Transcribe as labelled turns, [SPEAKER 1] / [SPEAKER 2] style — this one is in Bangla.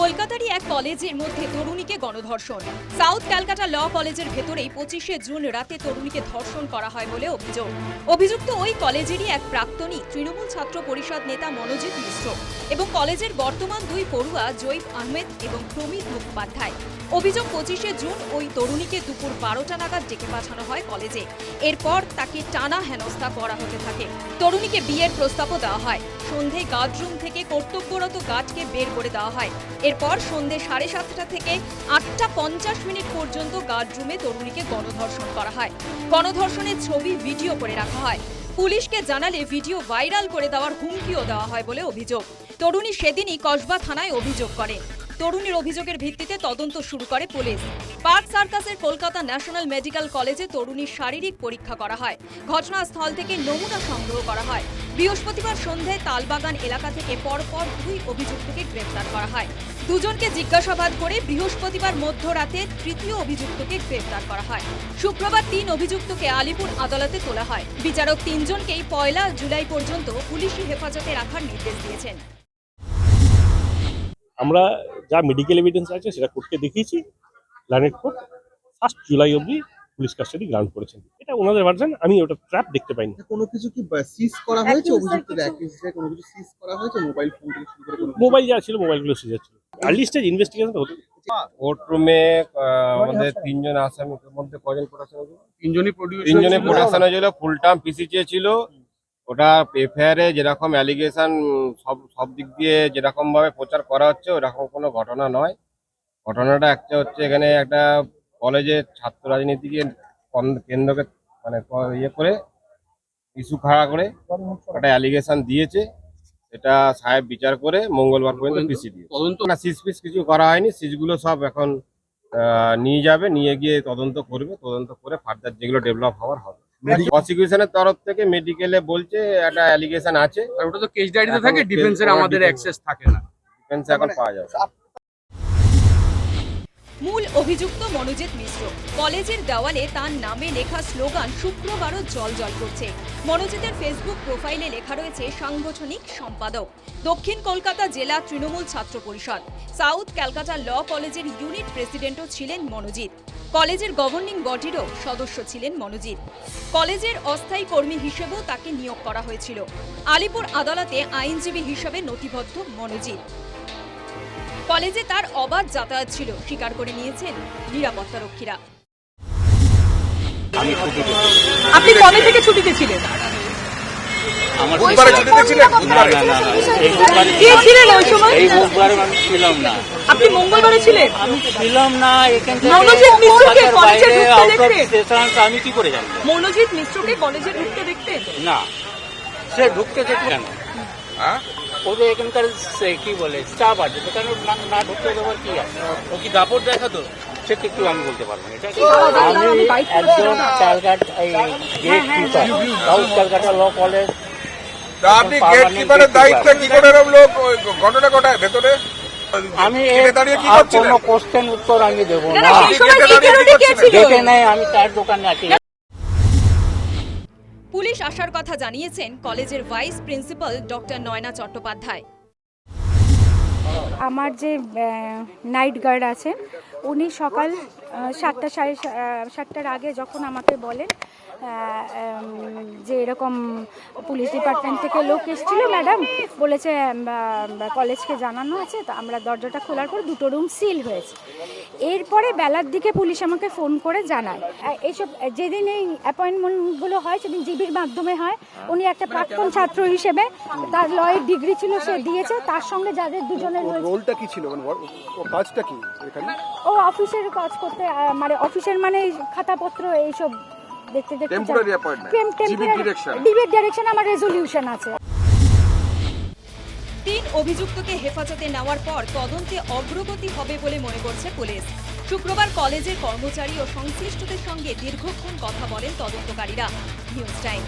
[SPEAKER 1] কলকাতারই এক কলেজের মধ্যে তরুণীকে গণধর্ষণ। সাউথ ক্যালকাটা ল কলেজের ভেতরেই পঁচিশে জুন রাতে তরুণীকে ধর্ষণ করা হয় বলে অভিযোগ। অভিযুক্ত ওই কলেজেরই এক প্রাক্তনী তৃণমূল ছাত্র পরিষদ নেতা মনোজিৎ মিশ্র এবং কলেজের বর্তমান দুই পড়ুয়া জৈব আহমেদ এবং প্রমিত মুখোপাধ্যায়। অভিযোগ, পঁচিশে জুন ওই তরুণীকে দুপুর বারোটা নাগাদ ডেকে পাঠানো হয় কলেজে। এরপর তাকে টানা হেনস্থা করা হতে থাকে। তরুণীকে বিয়ের প্রস্তাবও দেওয়া হয়। সন্ধে গার্ডরুম থেকে কর্তব্যরত গার্ডকে বের করে দেওয়া হয়। এরপর সন্ধে সাড়ে সাতটা থেকে আটটা পঞ্চাশ মিনিট পর্যন্ত গার্ডরুমে তরুণীকে গণধর্ষণ করা হয়। গণধর্ষণের ছবি ভিডিও করে রাখা হয়। পুলিশকে জানালে ভিডিও ভাইরাল করে দেওয়ার হুমকিও দেওয়া হয় বলে অভিযোগ। তরুণী সেদিনই কসবা থানায় অভিযোগ করে। তরুণীর অভিযোগের ভিত্তিতে তদন্ত শুরু করে পুলিশ। পার্ক সার্কাসের কলকাতা ন্যাশনাল মেডিকেল কলেজে তরুণীর শারীরিক পরীক্ষা করা হয়। ঘটনাস্থল থেকে নমুনা সংগ্রহ করা হয়। বৃহস্পতিবার সন্ধ্যায় তালবাগান এলাকা থেকে পরপর দুই অভিযুক্তকে গ্রেপ্তার করা হয়। দুজনকে জিজ্ঞাসাবাদ করে বৃহস্পতিবার মধ্যরাতে তৃতীয় অভিযুক্তকে গ্রেপ্তার করা হয়। শুক্রবার তিন অভিযুক্তকে আলিপুর আদালতে তোলা হয়। বিচারক তিনজনকেই পয়লা জুলাই পর্যন্ত পুলিশি হেফাজতে রাখার নির্দেশ দিয়েছেন।
[SPEAKER 2] আমরা যা মেডিকেল এভিডেন্স আছে সেটা কোর্টকে দেখিয়েছি। কোর্ট ফার্স্ট জুলাই অবধি পুলিশ কাস্টাডি গ্রাউন্ড করেছেন। এটা ওনাদের ভার্জন আমি ওটা ট্র্যাপ দেখতে পাইনি।
[SPEAKER 3] কোনো কিছু কি সিজ করা হয়েছে? অভিযুক্তদের অ্যাকিউজদের কোনো কিছু সিজ করা হয়েছে? মোবাইল ফোন থেকে শুরু করে কোনো
[SPEAKER 2] মোবাইল যা ছিল মোবাইলগুলো সিজ ছিল আর্লি স্টেজ ইনভেস্টিগেশন হতো
[SPEAKER 4] কোর্টরুমে আমাদের তিনজন আসামির মধ্যে কজন প্রোডাকশন হয়েছিল?
[SPEAKER 3] তিনজনই প্রডিউসার
[SPEAKER 4] তিনজনে প্রোডাকশন হয়েছিল ফুল টার্ম পিসি চেয়েছিল ওটা এফআইআর এ যেরকম অ্যালিগেশন সব সব দিক দিয়ে যেরকম ভাবে প্রচার করা হচ্ছে ওরকম কোনো ঘটনা নয়। ঘটনাটা একটা হচ্ছে এখানে একটা কলেজের ছাত্র রাজনীতিকে কেন্দ্রকে মানে ইয়ে করে ইস্যু খাড়া করে একটা অ্যালিগেশন দিয়েছে। এটা সাহেব বিচার করে মঙ্গলবার পর্যন্ত পিসি দিয়ে
[SPEAKER 3] তদন্ত
[SPEAKER 4] না সিজ ফিস কিছু করা হয়নি। সিজগুলো সব এখন আহ, নিয়ে যাবে নিয়ে গিয়ে তদন্ত করবে। তদন্ত করে ফার্দার যেগুলো ডেভেলপ হওয়ার হবে। প্রসিকিউশনের তরফ থেকে মেডিকেলে বলছে একটা অ্যালিগেশন আছে।
[SPEAKER 3] আর ওটা তো কেস ডায়েরিতে থাকে ডিফেন্সের আমাদের অ্যাক্সেস থাকে না।
[SPEAKER 4] ডিফেন্স এখন পাওয়া যাবে।
[SPEAKER 1] অভিযুক্ত মনোজিৎ মিশ্র। কলেজের দেওয়ালে তার নামে লেখা স্লোগান, শুক্রবারও জল জল করছে। মনোজিতের ফেসবুক প্রোফাইলে লেখা রয়েছে, সাংগঠনিক সম্পাদক। দক্ষিণ কলকাতা জেলা তৃণমূল ছাত্র পরিষদ। সাউথ ক্যালকাটা ল কলেজের ইউনিট প্রেসিডেন্টও ছিলেন মনোজিৎ। কলেজের গভর্নিং বডিরও সদস্য ছিলেন মনোজিৎ। কলেজের অস্থায়ী কর্মী হিসেবেও তাকে নিয়োগ করা হয়েছিল। আলিপুর আদালতে আইনজীবী হিসেবে নথিবদ্ধ মনোজিৎ। কলেজে তার অবাধ যাতায়াত ছিল স্বীকার করে নিয়েছেন নিরাপত্তারক্ষীরা
[SPEAKER 5] আপনি কবে থেকে ছুটিতে ছিলেন?
[SPEAKER 6] আমার
[SPEAKER 7] বুধবারে ছুটিতে ছিলেন?
[SPEAKER 6] না না না না। এই বুধবারে
[SPEAKER 5] কে ছিলেন ওই সময়?
[SPEAKER 6] এই বুধবারে আমি ছিলাম না।
[SPEAKER 5] আপনি মঙ্গলবারে ছিলেন?
[SPEAKER 6] আমি ছিলাম না এখান থেকে
[SPEAKER 5] মনোজিৎ মিশ্রকে কলেজে ঢুকতে দেখতেন?
[SPEAKER 6] আমি কি করে জানব?
[SPEAKER 5] মনোজিৎ মিশ্রকে কলেজে ঢুকতে দেখতেন?
[SPEAKER 6] না। সে ঢুকতে দেখবে কেন
[SPEAKER 7] হ্যাঁ?
[SPEAKER 6] ওদের এখানকার কি বলে স্টাফ আছে না না ঢুকতে দেওয়ার কি? আছে
[SPEAKER 7] ও কি দাপট দেখাতো?
[SPEAKER 6] সে একটু আমি বলতে পারব না এটা আমি
[SPEAKER 5] আমি বাইক করে
[SPEAKER 6] একজন ক্যালকাটা এই gatekeeper south Calcutta law college
[SPEAKER 7] আপনি গেট কিপারের দায়িত্ব কি করে রাখল ঘটনা ঘটায় ভেতরে?
[SPEAKER 6] আমি কোনো কোশ্চেন উত্তর আমি দেবো
[SPEAKER 5] না,
[SPEAKER 7] গেটে
[SPEAKER 6] নেই আমি তার দোকানে আছি।
[SPEAKER 1] পুলিশ আসার কথা জানিয়েছেন কলেজের vice principal doctor Nayana Chattopadhyay.
[SPEAKER 8] আমার যে নাইট গার্ড আছেন উনি সকাল সাতটা সাড়ে সাতটার আগে যখন আমাকে বলেন যে এরকম পুলিশ ডিপার্টমেন্ট থেকে লোক এসেছিল ম্যাডাম বলেছে কলেজকে জানানো আছে তো আমরা দরজাটা খোলার পর দুটো রুম সিল হয়েছে। এরপরে বেলার দিকে পুলিশ আমাকে ফোন করে জানায়। এইসব যেদিন এই অ্যাপয়েন্টমেন্টগুলো হয় সেদিন জিবির মাধ্যমে হয়। উনি একটা প্রাক্তন ছাত্র হিসেবে তার লয়ের ডিগ্রি ছিল সে দিয়েছে। তার সঙ্গে যাদের দুজনের
[SPEAKER 3] রোলটা কি ছিল? মানে কাজটা কি এখানে?
[SPEAKER 8] ও অফিসের কাজ করতে মানে অফিসের মানে এই খাতাপত্র এইসব দেখতে দেখতে
[SPEAKER 7] টেম্পোরারি অ্যাপয়েন্টমেন্ট
[SPEAKER 8] ডিবির ডিরেকশন আমার রেজলিউশন আছে।
[SPEAKER 1] তিন অভিযুক্তকে হেফাজতে নেওয়ার পর তদন্তে অগ্রগতি হবে বলে মনে করছে পুলিশ। শুক্রবার কলেজের কর্মচারী ও সংশ্লিষ্টদের সঙ্গে দীর্ঘক্ষণ কথা বলেন তদন্তকারীরা। News time.